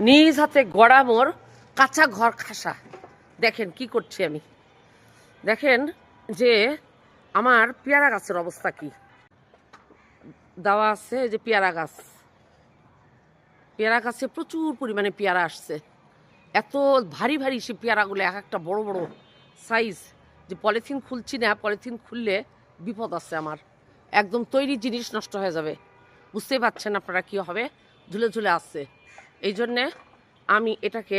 নিজ হাতে গড়া মোর কাঁচা ঘর খাসা। দেখেন কি করছি আমি। দেখেন যে আমার পেয়ারা গাছের অবস্থা কি। দেওয়া আছে যে পেয়ারা গাছ। পেয়ারা গাছে প্রচুর পরিমাণে পেয়ারা আসছে। এত ভারী ভারী সে পেয়ারাগুলো এক একটা বড় বড় সাইজ যে পলিথিন খুলছি না, পলিথিন খুললে বিপদ আছে আমার। একদম তৈরি জিনিস নষ্ট হয়ে যাবে। বুঝতেই পারছেন আপনারা কি হবে? ঝুলে ঝুলে আসছে। এই জন্যে আমি এটাকে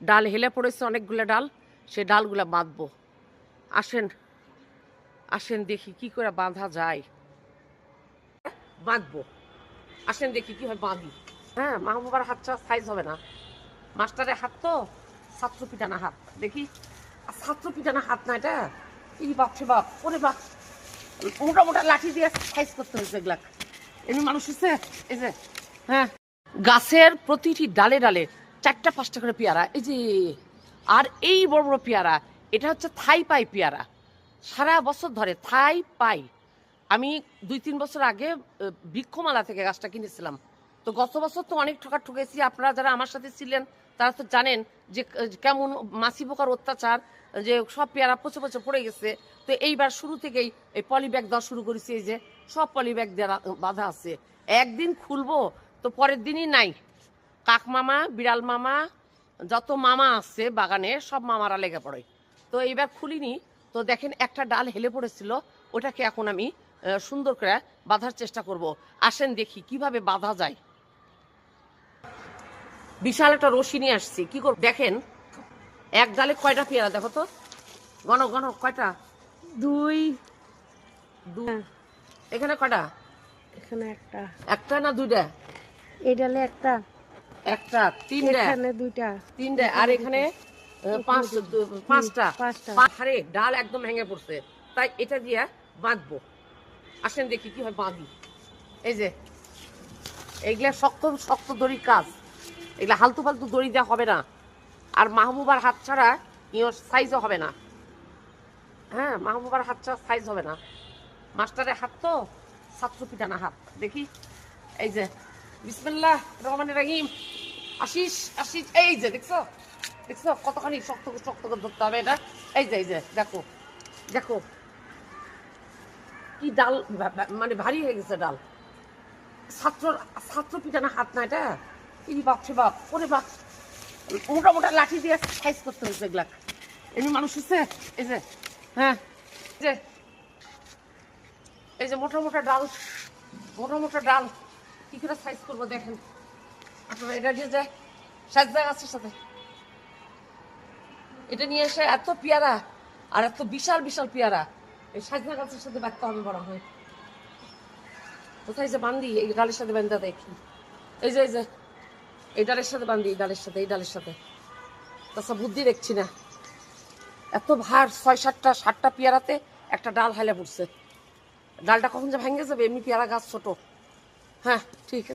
ডাল হেলে পড়েছে অনেকগুলো ডাল, সে ডালগুলো বাঁধবো। আসেন আসেন দেখি কি করে বাঁধা যায়। বাঁধবো। আসেন দেখি কি হয় বাঁধি। হ্যাঁ মাহবুবার হাতটা সাইজ হবে না। মাস্টারের হাত তো ছাত্র পিটানা হাত। দেখি। আর ছাত্র পিটানা হাত না এটা? এই বাপ সে বাপ, ওরে বাপ। মোটা মোটা লাঠি দিয়ে সাইজ করতে হয়েছে এগুলা এমনি মানুষ হচ্ছে এই যে হ্যাঁ। গাছের প্রতিটি ডালে ডালে চারটা পাঁচটা করে পেয়ারা। এই যে, আর এই বড় বড় পেয়ারা, এটা হচ্ছে থাই পাই পেয়ারা। সারা বছর ধরে থাই পাই। আমি দুই তিন বছর আগে বৃক্ষমালা থেকে গাছটা কিনেছিলাম। তো গত বছর তো অনেক ঠকা ঠকেছি। আপনারা যারা আমার সাথে ছিলেন, তারা তো জানেন যে কেমন মাসি পোকার অত্যাচার, যে সব পেয়ারা পচে পচে পড়ে গেছে। তো এইবার শুরু থেকেই এই পলি ব্যাগ দেওয়া শুরু করেছি। এই যে, সব পলি ব্যাগ দেওয়া বাধা আছে। একদিন খুলবো তো পরের দিনই নাই। কাক মামা বিড়াল মামা যত মামা আছে বাগানে সব মামারা লেগে পড়ে। তো এইবার খুলিনি। তো দেখেন একটা ডাল হেলে পড়েছিল ওটাকে এখন আমি সুন্দর করে বাঁধার চেষ্টা করব। আসেন দেখি কীভাবে বাঁধা যায়। বিশাল একটা রশি নিয়ে আসছি। কি করব? দেখেন এক ডালে কয়টা পেয়ারা? দেখো তো। গণ গণ কয়টা? দুই। এখানে কয়টা? এখানে একটা। একটা না দুইটা? এই ডালে একটা। একটা তিনটা। এখানে দুইটা। তিনটা আর এখানে পাঁচ পাঁচটা। পাঁচটা। আরে ডাল একদম ভেঙে পড়ছে। তাই এটা দিয়ে বাঁধবো। আসেন দেখি কি হয় বাঁধি। এই যে এইগুলা শক্ত শক্ত দড়ির কাজ। এগুলা হালতু ফালতু দড়ি দেওয়া হবে না। আর মাহবুবার হাত ছাড়া ইয়ে সাইজও হবে না। হ্যাঁ মাহবুবার হাত ছাড়া সাইজ হবে না। মাস্টারের হাত তো ছাত্র পিটানা হাত। দেখি। এই যে বিসমিল্লাহ রহমান রাহিম। আশিস আশিস, এই যে দেখছ? দেখছ? কতখানি শক্ত শক্ত করে ধরতে হবে এটা? এই যে এই যে, দেখো দেখো। কি ডাল মানে ভারী হয়ে গেছে ডাল। ছাত্র ছাত্র পিটানা হাত না এটা? এই বাপ সে বাপ, ওরে বাপ। মোটা মোটা লাঠি দিয়ে সাইজ করতে হয়েছে এগুলা। এমনি মানুষ হচ্ছে, এই যে হ্যাঁ যে। এই যে মোটা মোটা ডাল মোটা মোটা ডাল। কি করে সাইজ করব দেখেন। আপনারা এটা দিয়ে যায় সাজদা গাছের সাথে। এটা নিয়ে এসে এত পেয়ারা আর এত বিশাল বিশাল পেয়ারা, এই সাজনা গাছের সাথে বাঁধতে হবে বড় হয়। কোথায় যে বান্ধি? এই ডালের সাথে বান্ধা দেখি। এই যে এই যে, এই ডালের সাথে বান্ধি, এই ডালের সাথে, এই ডালের সাথে। তাছাড়া বুদ্ধি দেখছি না। এত ভার, ছয় সাতটা সাতটা পেয়ারাতে একটা ডাল হাইলে পড়ছে। ডালটা কখন যে ভেঙে যাবে? এমনি পেয়ারা গাছ ছোট। হ্যাঁ ঠিক আছে